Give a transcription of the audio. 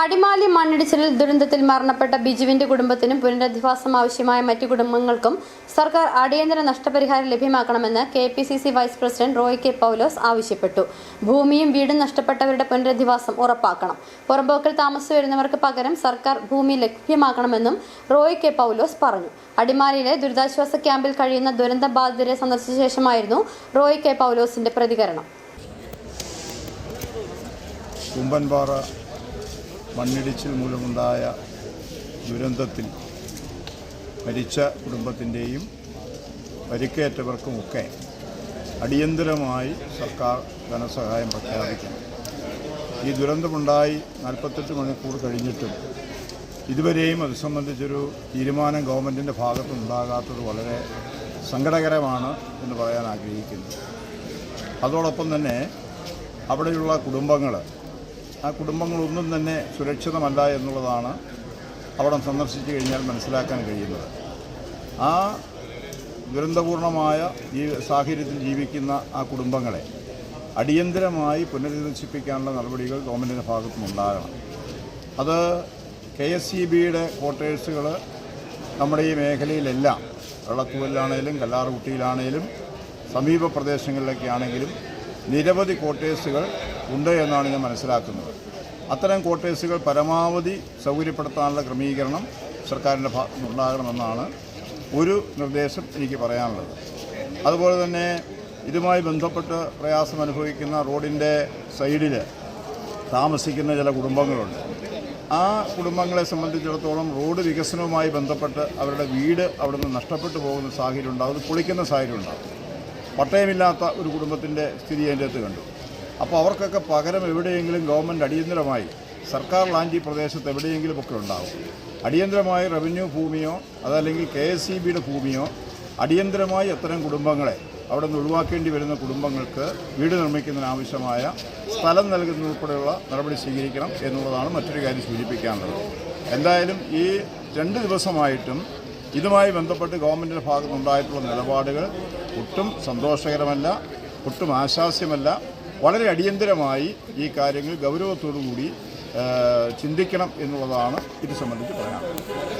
അടിമാലി മണ്ണിടിച്ചിലിൽ ദുരന്തത്തിൽ മരണപ്പെട്ട ബിജുവിന്റെ കുടുംബത്തിനും പുനരധിവാസം ആവശ്യമായ മറ്റു കുടുംബങ്ങൾക്കും സർക്കാർ അടിയന്തര നഷ്ടപരിഹാരം ലഭ്യമാക്കണമെന്ന് K P C C vice president Roy K Paulose ആവശ്യപ്പെട്ടു. ഭൂമിയും വീടും നഷ്ടപ്പെട്ടവരുടെ പുനരധിവാസം ഉറപ്പാക്കണം. പുറമ്പോക്കിൽ താമസിച്ചു വരുന്നവർക്ക് പകരം സർക്കാർ ഭൂമി ലഭ്യമാക്കണമെന്നും റോയ് കെ പൗലോസ് പറഞ്ഞു. അടിമാലിയിലെ ദുരിതാശ്വാസ ക്യാമ്പിൽ കഴിയുന്ന ദുരന്ത ബാധിതരെ സന്ദർശിച്ച ശേഷമായിരുന്നു റോയ് കെ പൗലോസിന്റെ പ്രതികരണം. മണ്ണിടിച്ചിൽ മൂലമുണ്ടായ ദുരന്തത്തിൽ മരിച്ച കുടുംബത്തിന്റെയും പരിക്കേറ്റവർക്കുമൊക്കെ അടിയന്തരമായി സർക്കാർ ധനസഹായം പ്രഖ്യാപിക്കണം. ഈ ദുരന്തമുണ്ടായി നാൽപ്പത്തെട്ട് മണിക്കൂർ കഴിഞ്ഞിട്ടും ഇതുവരെയും അത് സംബന്ധിച്ചൊരു തീരുമാനം ഗവൺമെന്റിന്റെ ഭാഗത്തുനിന്നുണ്ടാകാത്തത് വളരെ സങ്കടകരമാണ് എന്ന് പറയാൻ ആഗ്രഹിക്കുന്നു. അതോടൊപ്പം തന്നെ അവിടെയുള്ള കുടുംബങ്ങൾ ആ കുടുംബങ്ങളൊന്നും തന്നെ സുരക്ഷിതമല്ല എന്നുള്ളതാണ് അവിടെ സന്ദർശിച്ചു കഴിഞ്ഞാൽ മനസ്സിലാക്കാൻ കഴിയുന്നത്. ആ ദുരന്തപൂർണമായ ഈ സാഹചര്യത്തിൽ ജീവിക്കുന്ന ആ കുടുംബങ്ങളെ അടിയന്തരമായി പുനരധിവസിപ്പിക്കാനുള്ള നടപടികൾ ഗവൺമെന്റിന്റെ ഭാഗത്തുനിന്നുണ്ടാകണം അത് കെ എസ് സി ബിയുടെ ക്വാർട്ടേഴ്സുകൾ നമ്മുടെ ഈ മേഖലയിലെല്ലാം വെള്ളത്തൂരിലാണേലും കല്ലാറുകുട്ടിയിലാണേലും സമീപ പ്രദേശങ്ങളിലൊക്കെ ആണെങ്കിലും നിരവധി കോട്ടേഴ്സുകൾ ഉണ്ട് എന്നാണ് ഞാൻ മനസ്സിലാക്കുന്നത്. അത്തരം കോട്ടേഴ്സുകൾ പരമാവധി സൗകര്യപ്പെടുത്താനുള്ള ക്രമീകരണം സർക്കാരിന്റെ ഭാഗത്തുനിന്നുണ്ടാകണമെന്നാണ് ഒരു നിർദ്ദേശം എനിക്ക് പറയാനുള്ളത്. അതുപോലെ തന്നെ ഇതുമായി ബന്ധപ്പെട്ട് പ്രയാസം അനുഭവിക്കുന്ന റോഡിന്റെ സൈഡിൽ താമസിക്കുന്ന ചില കുടുംബങ്ങളുണ്ട്. ആ കുടുംബങ്ങളെ സംബന്ധിച്ചിടത്തോളം റോഡ് വികസനവുമായി ബന്ധപ്പെട്ട് അവരുടെ വീട് അവിടെ നിന്ന് നഷ്ടപ്പെട്ടു പോകുന്ന സാഹചര്യം ഉണ്ടാകും അത് പൊളിക്കുന്ന സാഹചര്യം ഉണ്ടാകും പട്ടയമില്ലാത്ത ഒരു കുടുംബത്തിന്റെ സ്ഥിതി അതിന്റെ അകത്ത് കണ്ടു. അപ്പോൾ അവർക്കൊക്കെ പകരം എവിടെയെങ്കിലും ഗവൺമെന്റ് അടിയന്തരമായി സർക്കാർ ലാൻഡ് ഈ പ്രദേശത്ത് എവിടെയെങ്കിലും ഒക്കെ ഉണ്ടാവും. അടിയന്തരമായി റവന്യൂ ഭൂമിയോ അതല്ലെങ്കിൽ കെ എസ് സി ബിയുടെ ഭൂമിയോ അടിയന്തരമായി അത്തരം കുടുംബങ്ങളെ അവിടെ നിന്ന് ഒഴിവാക്കേണ്ടി വരുന്ന കുടുംബങ്ങൾക്ക് വീട് നിർമ്മിക്കുന്നതിനാവശ്യമായ സ്ഥലം നൽകുന്നതുൾപ്പെടെയുള്ള നടപടി സ്വീകരിക്കണം എന്നുള്ളതാണ് മറ്റൊരു കാര്യം സൂചിപ്പിക്കാനുള്ളത്. എന്തായാലും ഈ രണ്ട് ദിവസമായിട്ടും ഇതുമായി ബന്ധപ്പെട്ട് ഗവൺമെന്റിന്റെ ഭാഗത്തുനിന്നുണ്ടായിട്ടുള്ള നിലപാടുകൾ ഒട്ടും സന്തോഷകരമല്ല ഒട്ടും ആശാസ്യമല്ല. വളരെ അടിയന്തരമായി ഈ കാര്യങ്ങൾ ഗൗരവത്തോടു കൂടി ചിന്തിക്കണം എന്നുള്ളതാണ് ഇത് സംബന്ധിച്ച് പറയാനുള്ളത്.